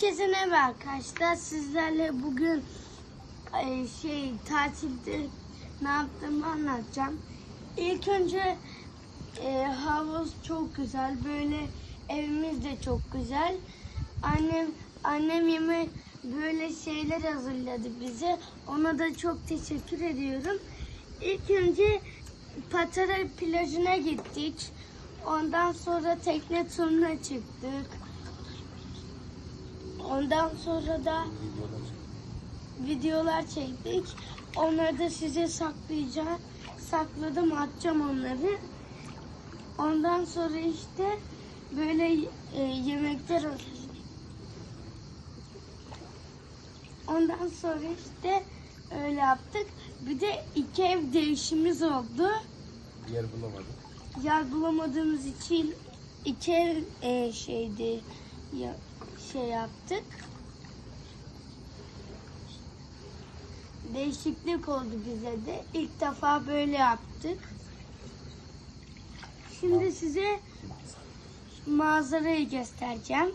Herkese merhaba arkadaşlar. Sizlerle bugün e, şey tatilde ne yaptığımı anlatacağım. İlk önce e, havuz çok güzel. Böyle evimiz de çok güzel. Annem annem yeme böyle şeyler hazırladı bize. Ona da çok teşekkür ediyorum. İlk önce Patara plajına gittik. Ondan sonra tekne turuna çıktık. Ondan sonra da videolar çektik. Onları da size saklayacağım. Sakladım atacağım onları. Ondan sonra işte böyle e, yemekler. Ondan sonra işte öyle yaptık. Bir de iki ev değişimiz oldu. Yer bulamadım. Yer bulamadığımız için iki ev e, şeydi ya, şey yaptık. Değişiklik oldu bize de. İlk defa böyle yaptık. Şimdi size manzarayı göstereceğim.